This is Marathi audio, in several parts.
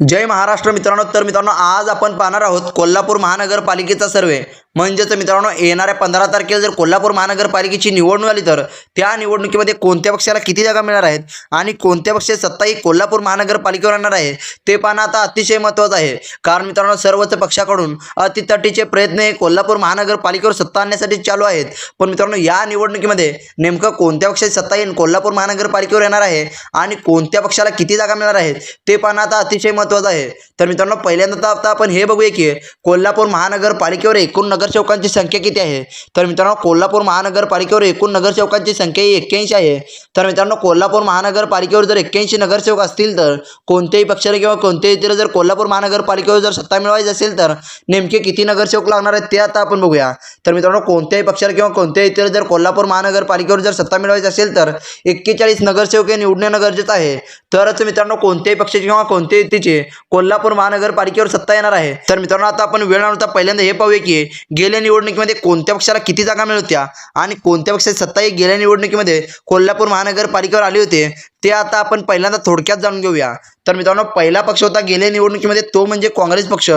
जय महाराष्ट्र मित्रांनो तर मित्रांनो आज आपण पाहणार आहोत कोल्हापूर महानगरपालिकेचा सर्वे. म्हणजेच मित्रांनो येणाऱ्या पंधरा तारखेला जर कोल्हापूर महानगरपालिकेची निवडणूक आली तर त्या निवडणुकीमध्ये कोणत्या पक्षाला किती जागा मिळणार आहेत आणि कोणत्या पक्षाची सत्ता ही कोल्हापूर महानगरपालिकेवर येणार आहे ते पाहणं आता अतिशय महत्त्वाचं आहे. कारण मित्रांनो सर्वच पक्षाकडून अतितटीचे प्रयत्न हे कोल्हापूर महानगरपालिकेवर सत्ता आणण्यासाठी चालू आहेत. पण मित्रांनो या निवडणुकीमध्ये नेमकं कोणत्या पक्षाची सत्ता येईल कोल्हापूर महानगरपालिकेवर येणार आहे आणि कोणत्या पक्षाला किती जागा मिळणार आहेत ते पाहणं आता अतिशय महत्त्वाचं आहे. तर मित्रांनो पहिल्यांदा तर आता आपण हे बघूया की कोल्हापूर महानगरपालिकेवर एकूण नगर नगरसेवकांची संख्या किती आहे? तर मित्रांनो कोल्हापूर महानगरपालिकेवर एकूण नगरसेवकांची संख्या ही एक्क्याऐंशी आहे. तर मित्रांनो कोल्हापूर महानगरपालिकेवर जर एक्क्याऐंशी नगरसेवक असतील तर कोणत्याही पक्षाला किंवा कोणत्याही इतर जर कोल्हापूर महानगरपालिकेवर जर सत्ता मिळवायची असेल तर नेमके किती नगरसेवक लागणार आहेत ते आता आपण बघूया. तर मित्रांनो कोणत्याही पक्षाला किंवा कोणत्याही इतर जर कोल्हापूर महानगरपालिकेवर जर सत्ता मिळवायची असेल तर एक्केचाळीस नगरसेवक हे निवडणं गरजेचं आहे. तरच मित्रांनो कोणत्याही पक्षाची किंवा कोणत्याही युतीची कोल्हापूर महानगरपालिकेवर सत्ता येणार आहे. तर मित्रांनो आता आपण वेळ आणता पहिल्यांदा हे पाहूया की गेल्या निवडणुकीमध्ये कोणत्या पक्षाला किती जागा मिळत्या? आणि कोणत्या पक्षाची सत्ता ही गेल्या निवडणुकीमध्ये कोल्हापूर महानगरपालिकेवर आली होते? ते आता आपण पहिल्यांदा थोडक्यात जाणून घेऊया. तर मित्रांनो पहिला पक्ष होता गेल्या निवडणुकीमध्ये तो म्हणजे काँग्रेस पक्ष.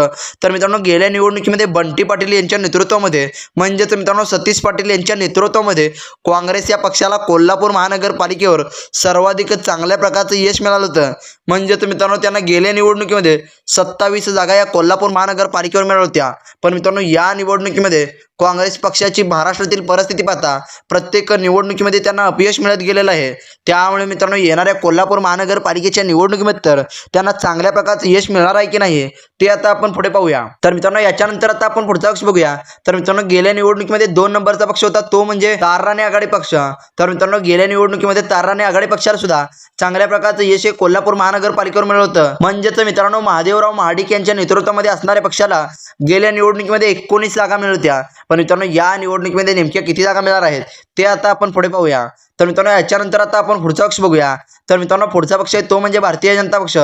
तर मित्रांनो गेल्या निवडणुकीमध्ये बंटी पाटील यांच्या नेतृत्वामध्ये म्हणजेच मित्रांनो सतीश पाटील यांच्या नेतृत्वामध्ये काँग्रेस या पक्षाला कोल्हापूर महानगरपालिकेवर सर्वाधिक चांगल्या प्रकारचं यश मिळालं होतं. म्हणजेच मित्रांनो त्यांना गेल्या निवडणुकीमध्ये सत्तावीस जागा या कोल्हापूर महानगरपालिकेवर मिळाल्या होत्या. पण मित्रांनो या निवडणुकीमध्ये काँग्रेस पक्षाची महाराष्ट्रातील परिस्थिती पाहता प्रत्येक निवडणुकीमध्ये त्यांना अपयश मिळत गेलेलं आहे. त्यामुळे मित्रांनो येणाऱ्या कोल्हापूर महानगरपालिकेच्या निवडणुकीमध्ये तर त्यांना चांगल्या प्रकारचं यश मिळणार आहे की नाही ते आता आपण पुढे पाहूया. तर मित्रांनो याच्यानंतर आता आपण पुढचा पक्ष बघूया. तर मित्रांनो गेल्या निवडणुकीमध्ये दोन नंबरचा पक्ष होता तो म्हणजे ताराने आघाडी पक्ष. तर मित्रांनो गेल्या निवडणुकीमध्ये ताराने आघाडी पक्षाला सुद्धा चांगल्या प्रकारचं यश हे कोल्हापूर महानगरपालिकेवर मिळवलं होतं. म्हणजेच मित्रांनो महादेवराव महाडिक यांच्या नेतृत्वामध्ये असणाऱ्या पक्षाला गेल्या निवडणुकीमध्ये एकोणीस जागा मिळवत्या पण मित्रांनो या निवडणुकीमध्ये नेमक्या किती जागा मिळणार आहेत? ते आता आपण पुढे पाहूया. तर मित्रांनो याच्यानंतर आता आपण पुढचा पक्ष बघूया. तर मित्रांनो पुढचा पक्ष आहे तो म्हणजे भारतीय जनता पक्ष.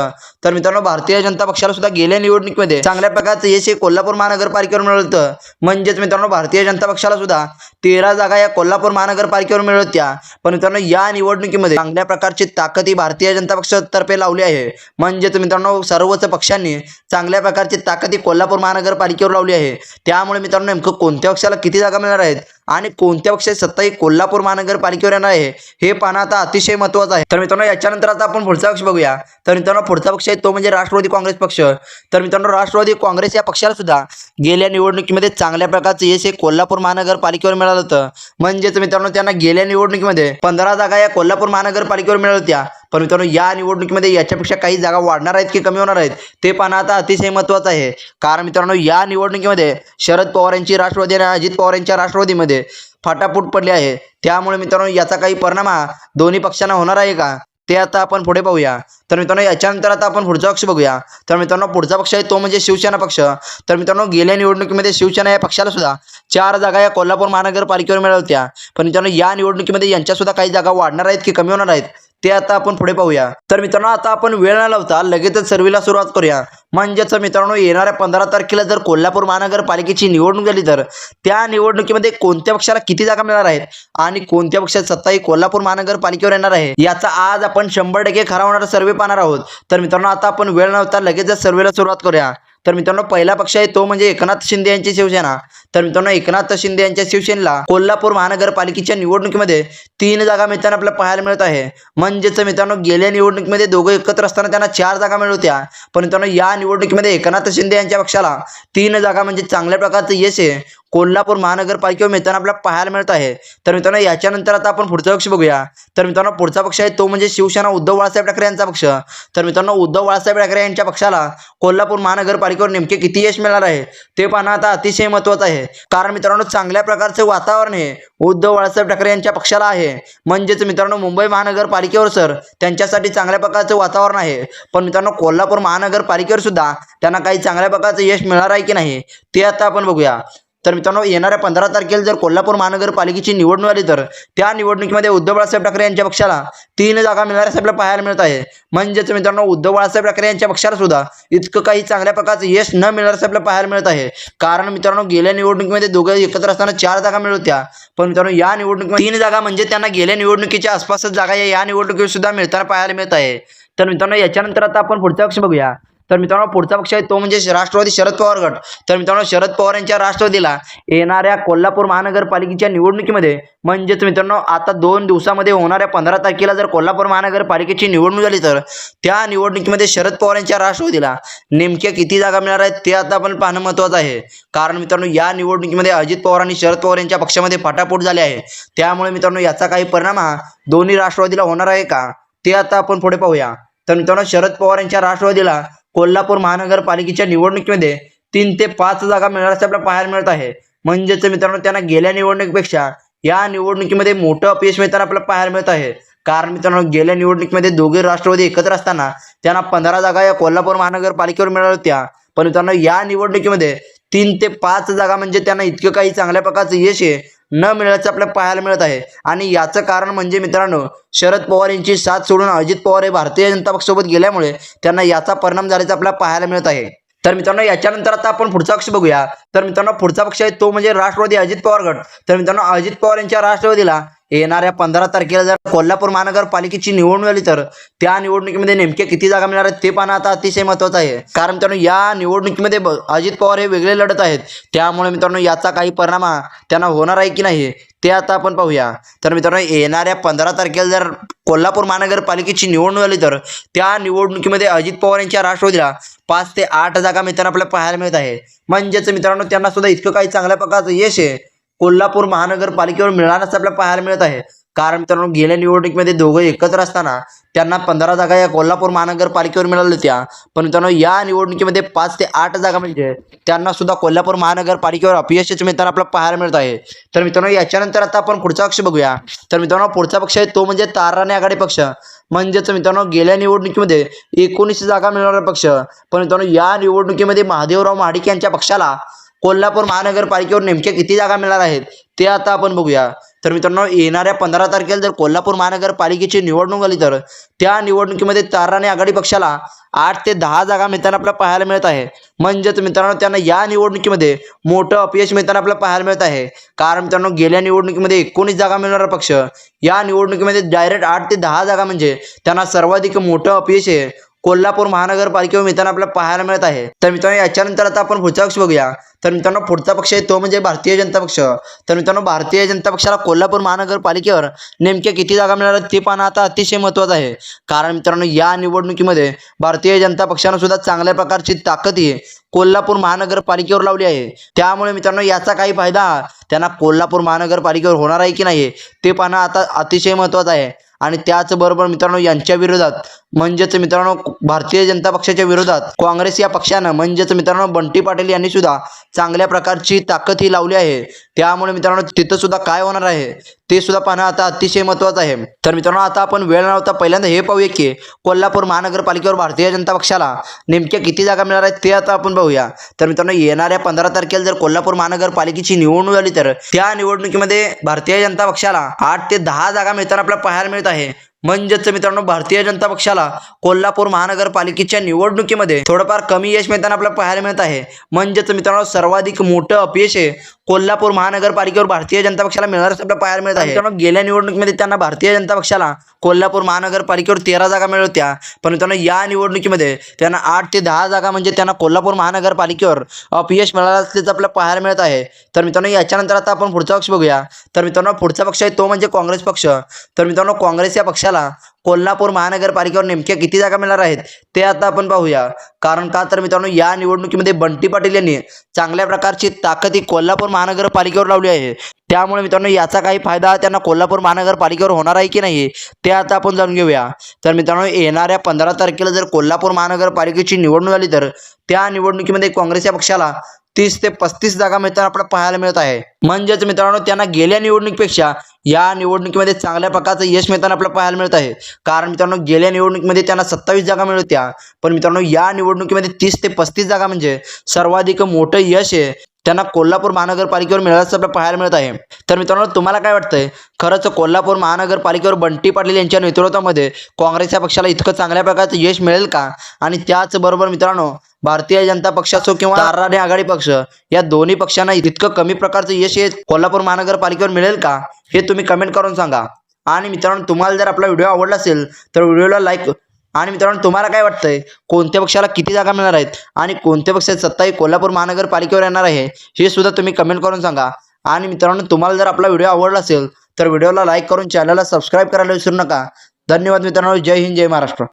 तर मित्रांनो भारतीय जनता पक्षाला सुद्धा गेल्या निवडणुकीमध्ये चांगल्या प्रकारचं यश हे कोल्हापूर महानगरपालिकेवर मिळवलं होतं. म्हणजेच मित्रांनो भारतीय जनता पक्षाला सुद्धा तेरा जागा या कोल्हापूर महानगरपालिकेवर मिळत होत्या. पण मित्रांनो या निवडणुकीमध्ये चांगल्या प्रकारची ताकद ही भारतीय जनता पक्षातर्फे लावली आहे. म्हणजेच मित्रांनो सर्वच पक्षांनी चांगल्या प्रकारची ताकद ही कोल्हापूर महानगरपालिकेवर लावली आहे. त्यामुळे मित्रांनो नेमकं कोणत्या पक्षाला किती जागा मिळणार आहेत? आणि कोणत्या पक्षाची सत्ता ही कोल्हापूर महानगरपालिकेवर येणार आहे हे पाहणं आता अतिशय महत्त्वाचं आहे. तर मित्रांनो याच्यानंतर आता आपण पुढचा पक्ष बघूया. तर मित्रांनो पुढचा पक्ष आहे तो म्हणजे राष्ट्रवादी काँग्रेस पक्ष. तर मित्रांनो राष्ट्रवादी काँग्रेस या पक्षाला सुद्धा गेल्या निवडणुकीमध्ये चांगल्या प्रकारचं यश हे कोल्हापूर महानगरपालिकेवर मिळालं होतं. म्हणजेच मित्रांनो त्यांना गेल्या निवडणुकीमध्ये पंधरा जागा या कोल्हापूर महानगरपालिकेवर मिळाल्या होत्या. पण मित्रांनो या निवडणुकीमध्ये याच्यापेक्षा काही जागा वाढणार आहेत की कमी होणार आहेत ते पाहणं आता अतिशय महत्त्वाचं आहे. कारण मित्रांनो या निवडणुकीमध्ये शरद पवार यांची राष्ट्रवादी आणि अजित पवार यांच्या राष्ट्रवादीमध्ये फाटाफूट पडली आहे. त्यामुळे मित्रांनो याचा काही परिणाम हा दोन्ही पक्षांना होणार आहे का ते आता आपण पुढे पाहूया. तर मित्रांनो याच्यानंतर आता आपण पुढचा पक्ष बघूया. तर मित्रांनो पुढचा पक्ष आहे तो म्हणजे शिवसेना पक्ष. तर मित्रांनो गेल्या निवडणुकीमध्ये शिवसेना या पक्षाला सुद्धा चार जागा या कोल्हापूर महानगरपालिकेवर मिळाल्या होत्या. पण मित्रांनो या निवडणुकीमध्ये यांच्यासुद्धा काही जागा वाढणार आहेत की कमी होणार आहेत ते आता आपण पुढे पाहूया. तर मित्रांनो आता आपण वेळ न लावता लगेचच सर्वेला सुरुवात करूया. म्हणजेच मित्रांनो येणाऱ्या पंधरा तारखेला जर कोल्हापूर महानगरपालिकेची निवडणूक झाली तर त्या निवडणुकीमध्ये कोणत्या पक्षाला किती जागा मिळणार आहेत आणि कोणत्या पक्षाची सत्ता ही कोल्हापूर महानगरपालिकेवर येणार आहे याचा आज आपण शंभर टक्के खरा होणारा सर्वे पाहणार आहोत. तर मित्रांनो आता आपण वेळ नव्हता लगेचच सर्वेला सुरुवात करूया. तर मित्रांनो पहिला पक्ष आहे तो म्हणजे एकनाथ शिंदे यांची शिवसेना. तर मित्रांनो एकनाथ शिंदे यांच्या शिवसेनेला कोल्हापूर महानगरपालिकेच्या निवडणुकीमध्ये तीन जागा मिळताना आपल्याला पाहायला मिळत आहे. म्हणजेच मित्रांनो गेल्या निवडणुकीमध्ये दोघं एकत्र असताना त्यांना चार जागा मिळत होत्या. पण मित्रांनो या निवडणुकीमध्ये एकनाथ शिंदे यांच्या पक्षाला तीन जागा म्हणजे चांगल्या प्रकारचं यश आहे. कोल्हापूर महानगरपालिकेवर मिळताना आपल्याला पाहायला मिळत आहे. तर मित्रांनो याच्यानंतर आता आपण पुढचा पक्ष बघूया. तर मित्रांनो पुढचा पक्ष आहे तो म्हणजे शिवसेना उद्धव बाळासाहेब ठाकरे यांचा पक्ष. तर मित्रांनो उद्धव बाळासाहेब ठाकरे यांच्या पक्षाला कोल्हापूर महानगरपालिकेवर नेमके किती यश मिळणार आहे ते पाहणं आता अतिशय महत्त्वाचं आहे. कारण मित्रांनो चांगल्या प्रकारचं वातावरण हे उद्धव बाळासाहेब ठाकरे यांच्या पक्षाला आहे. म्हणजेच मित्रांनो मुंबई महानगरपालिकेवर सर त्यांच्यासाठी चांगल्या प्रकारचं वातावरण आहे. पण मित्रांनो कोल्हापूर महानगरपालिकेवर सुद्धा त्यांना काही चांगल्या प्रकारचं यश मिळणार आहे की नाही ते आता आपण बघूया. तर मित्रांनो येणाऱ्या पंधरा तारखेला जर कोल्हापूर महानगरपालिकेची निवडणूक आली तर त्या निवडणुकीमध्ये उद्धव बाळासाहेब ठाकरे यांच्या पक्षाला तीन जागा मिळणार आपल्याला पाहायला मिळत आहे. म्हणजेच मित्रांनो उद्धव बाळासाहेब ठाकरे यांच्या पक्षाला सुद्धा इतकं काही चांगल्या प्रकारचं यश न मिळणार आपल्याला पाहायला मिळत आहे. कारण मित्रांनो गेल्या निवडणुकीमध्ये दोघं एकत्र असताना चार जागा मिळत पण मित्रांनो या निवडणुकीमध्ये तीन जागा म्हणजे त्यांना गेल्या निवडणुकीच्या आसपासच जागा या या निवडणुकीत सुद्धा मिळताना पाहायला मिळत आहे. तर मित्रांनो याच्यानंतर आता आपण पुढच्या पक्ष बघूया. तर मित्रांनो पुढचा पक्ष आहे तो म्हणजे राष्ट्रवादी शरद पवार गट. तर मित्रांनो शरद पवार यांच्या राष्ट्रवादीला येणाऱ्या कोल्हापूर महानगरपालिकेच्या निवडणुकीमध्ये म्हणजेच मित्रांनो आता दोन दिवसामध्ये होणाऱ्या पंधरा तारखेला जर कोल्हापूर महानगरपालिकेची निवडणूक झाली तर त्या निवडणुकीमध्ये शरद पवार यांच्या राष्ट्रवादीला नेमक्या किती जागा मिळणार आहेत ते आता आपण पाहणं महत्त्वाचं आहे. कारण मित्रांनो या निवडणुकीमध्ये अजित पवार आणि शरद पवार यांच्या पक्षामध्ये फाटाफूट झाले आहे. त्यामुळे मित्रांनो याचा काही परिणाम हा दोन्ही राष्ट्रवादीला होणार आहे का ते आता आपण पुढे पाहूया. तर मित्रांनो शरद पवार यांच्या राष्ट्रवादीला कोल्हापूर महानगरपालिकेच्या निवडणुकीमध्ये तीन ते पाच जागा मिळणार आपल्याला पाहायला मिळत आहे. म्हणजेच मित्रांनो त्यांना गेल्या निवडणुकीपेक्षा या निवडणुकीमध्ये मोठं अपयश मिळताना आपल्याला पाहायला मिळत आहे. कारण मित्रांनो गेल्या निवडणुकीमध्ये दोघे राष्ट्रवादी एकत्र असताना त्यांना पंधरा जागा या कोल्हापूर महानगरपालिकेवर मिळाल्या होत्या. पण मित्रांनो या निवडणुकीमध्ये तीन ते पाच जागा म्हणजे त्यांना इतकं काही चांगल्या प्रकारचं यश आहे न मिळाल्याचं आपल्याला पाहायला मिळत आहे. आणि याचं कारण म्हणजे मित्रांनो शरद पवार यांची साथ सोडून अजित पवार हे भारतीय जनता पक्षासोबत गेल्यामुळे त्यांना याचा परिणाम झाल्याचं आपल्याला पाहायला मिळत आहे. तर मित्रांनो याच्यानंतर आता आपण पुढचा पक्ष बघूया. तर मित्रांनो पुढचा पक्ष आहे तो म्हणजे राष्ट्रवादी अजित पवार गट. तर मित्रांनो अजित पवार यांच्या राष्ट्रवादीला येणाऱ्या पंधरा तारखेला जर कोल्हापूर महानगरपालिकेची निवडणूक झाली तर त्या निवडणुकीमध्ये नेमक्या किती जागा मिळणार आहेत ते पाहणं आता अतिशय महत्त्वाचं आहे. कारण मित्रांनो या निवडणुकीमध्ये ब- अजित पवार हे वेगळे लढत आहेत. त्यामुळे मित्रांनो याचा काही परिणाम त्यांना होणार आहे की नाही ते आता आपण पाहूया. तर मित्रांनो येणाऱ्या पंधरा तारखेला जर कोल्हापूर महानगरपालिकेची निवडणूक झाली तर त्या निवडणुकीमध्ये अजित पवार यांच्या राष्ट्रवादीला पाच ते आठ जागा मित्रांनो आपल्याला पाहायला मिळत आहे. म्हणजेच मित्रांनो त्यांना सुद्धा इतकं काही चांगल्या प्रकारचं यश आहे. कोल्हापूर महानगरपालिकेवर मिळणार असं आपल्याला पाहायला मिळत आहे. कारण मित्रांनो गेल्या निवडणुकीमध्ये दोघं एकत्र असताना त्यांना पंधरा जागा या कोल्हापूर महानगरपालिकेवर मिळाल्या होत्या. पण मित्रांनो या निवडणुकीमध्ये पाच ते आठ जागा म्हणजे त्यांना सुद्धा कोल्हापूर महानगरपालिकेवर अपयशच मिळताना आपल्याला पाहायला मिळत आहे. तर मित्रांनो याच्यानंतर आता आपण पुढचा पक्ष बघूया. तर मित्रांनो पुढचा पक्ष आहे तो म्हणजे ताराने आघाडी पक्ष. म्हणजेच मित्रांनो गेल्या निवडणुकीमध्ये एकोणीस जागा मिळवणारा पक्ष. पण मित्रांनो या निवडणुकीमध्ये महादेवराव महाडिक यांच्या पक्षाला कोल्हापूर महानगरपालिकेवर नेमक्या किती जागा मिळणार आहेत ते आता आपण बघूया. तर मित्रांनो येणाऱ्या पंधरा तारखेला जर कोल्हापूर महानगरपालिकेची निवडणूक आली तर त्या निवडणुकीमध्ये ताराने आघाडी पक्षाला आठ ते दहा जागा मिळताना आपल्याला पाहायला मिळत आहे. म्हणजेच मित्रांनो त्यांना या निवडणुकीमध्ये मोठं अपयश मिळताना आपल्याला पाहायला मिळत आहे. कारण मित्रांनो गेल्या निवडणुकीमध्ये एकोणीस जागा मिळणारा पक्ष. या निवडणुकीमध्ये डायरेक्ट आठ ते दहा जागा म्हणजे त्यांना सर्वाधिक मोठं अपयश आहे. कोल्हापूर महानगरपालिकेवर मित्रांनो आपल्याला पाहायला मिळत आहे. तर मित्रांनो याच्यानंतर आता आपण पुढचा पक्ष बघूया. तर मित्रांनो पुढचा पक्ष आहे तो म्हणजे भारतीय जनता पक्ष. तर मित्रांनो भारतीय जनता पक्षाला कोल्हापूर महानगरपालिकेवर नेमक्या किती जागा मिळाल्या ते पाहणं आता अतिशय महत्त्वाचं आहे. कारण मित्रांनो या निवडणुकीमध्ये भारतीय जनता पक्षानं सुद्धा चांगल्या प्रकारची ताकद ही कोल्हापूर महानगरपालिकेवर लावली आहे. त्यामुळे मित्रांनो याचा काही फायदा त्यांना कोल्हापूर महानगरपालिकेवर होणार आहे की नाही ते पाहणं आता अतिशय महत्त्वाचं आहे. आणि त्याचबरोबर मित्रांनो यांच्या विरोधात म्हणजेच मित्रांनो भारतीय जनता पक्षाच्या विरोधात काँग्रेस या पक्षानं म्हणजेच मित्रांनो बंटी पाटील यांनी सुद्धा चांगल्या प्रकारची ताकद ही लावली आहे. त्यामुळे मित्रांनो तिथं सुद्धा काय होणार आहे ते सुद्धा पाहणं आता अतिशय महत्त्वाचं आहे. तर मित्रांनो आता आपण वेळ नव्हता पहिल्यांदा हे पाहूया की कोल्हापूर महानगरपालिकेवर भारतीय जनता पक्षाला नेमक्या किती जागा मिळणार आहेत ते आता आपण पाहूया तर मित्रांनो येणाऱ्या पंधरा तारखेला जर कोल्हापूर महानगरपालिकेची निवडणूक झाली तर त्या निवडणुकीमध्ये भारतीय जनता पक्षाला आठ ते दहा जागा मिळताना आपल्याला पाहायला मिळत आहे. म्हणजेच मित्रांनो भारतीय जनता पक्षाला कोल्हापूर महानगरपालिकेच्या निवडणुकीमध्ये थोडंफार कमी यश मिळताना आपल्याला पाहायला मिळत आहे. म्हणजेच मित्रांनो सर्वाधिक मोठं अपयश आहे कोल्हापूर महानगरपालिकेवर भारतीय जनता पक्षाला मिळणार असं आपल्याला पाहायला मिळत आहे. मित्रांनो गेल्या निवडणुकीमध्ये त्यांना भारतीय जनता पक्षाला कोल्हापूर महानगरपालिकेवर तेरा जागा मिळत होत्या. पण मित्रांनो या निवडणुकीमध्ये त्यांना आठ ते दहा जागा म्हणजे त्यांना कोल्हापूर महानगरपालिकेवर अपयश मिळालं असल्याचं आपल्याला पाहायला मिळत आहे. तर मित्रांनो याच्यानंतर आता आपण पुढचा पक्ष बघूया. तर मित्रांनो पुढचा पक्ष आहे तो म्हणजे काँग्रेस पक्ष. तर मित्रांनो काँग्रेस या पक्षाला कोल्हापूर महानगरपालिकेवर नेमक्या किती जागा मिळणार आहेत ते आता आपण पाहूया. कारण का तर मित्रांनो या निवडणुकीमध्ये बंटी पाटील यांनी चांगल्या प्रकारची ताकद ही कोल्हापूर महानगरपालिकेवर लावली आहे. त्यामुळे मित्रांनो याचा काही फायदा त्यांना कोल्हापूर महानगरपालिकेवर होणार आहे की नाही ते आता आपण जाणून घेऊया. तर मित्रांनो येणाऱ्या पंधरा तारखेला जर कोल्हापूर महानगरपालिकेची निवडणूक झाली तर त्या निवडणुकीमध्ये काँग्रेस या पक्षाला तीस ते पस्तीस जागा मिळताना आपल्याला पाहायला मिळत आहे. म्हणजेच मित्रांनो त्यांना गेल्या निवडणुकीपेक्षा या निवडणुकीमध्ये चांगल्या प्रकारचं यश मिळताना आपल्याला पाहायला मिळत आहे. कारण मित्रांनो गेल्या निवडणुकीमध्ये त्यांना सत्तावीस जागा मिळत होत्या. पण मित्रांनो या निवडणुकीमध्ये तीस ते पस्तीस जागा म्हणजे सर्वाधिक मोठं यश आहे. त्यांना कोल्हापूर महानगरपालिकेवर मिळाल्याचं असं पाहायला मिळत आहे. तर मित्रांनो तुम्हाला काय वाटतंय? खरंच कोल्हापूर महानगरपालिकेवर बंटी पाटील यांच्या नेतृत्वामध्ये काँग्रेस या पक्षाला इतकं चांगल्या प्रकारचं यश मिळेल का? आणि त्याचबरोबर मित्रांनो भारतीय जनता पक्ष असो किंवा ताराने आघाडी पक्ष या दोन्ही पक्षांना इतकं कमी प्रकारचं यश हे कोल्हापूर महानगरपालिकेवर मिळेल का? हे तुम्ही कमेंट करून सांगा. आणि मित्रांनो तुम्हाला जर आपला व्हिडिओ आवडला असेल तर व्हिडिओला लाईक आणि मित्रांनो तुम्हाला काय वाटतंय? कोणत्या पक्षाला किती जागा मिळणार आहेत? आणि कोणत्या पक्षाची सत्ता ही कोल्हापूर महानगरपालिकेवर येणार आहे? हे सुद्धा तुम्ही कमेंट करून सांगा. आणि मित्रांनो तुम्हाला जर आपला व्हिडिओ आवडला असेल तर व्हिडिओला लाईक करून चॅनलला सबस्क्राईब करायला विसरू नका. धन्यवाद मित्रांनो. जय हिंद जय महाराष्ट्र.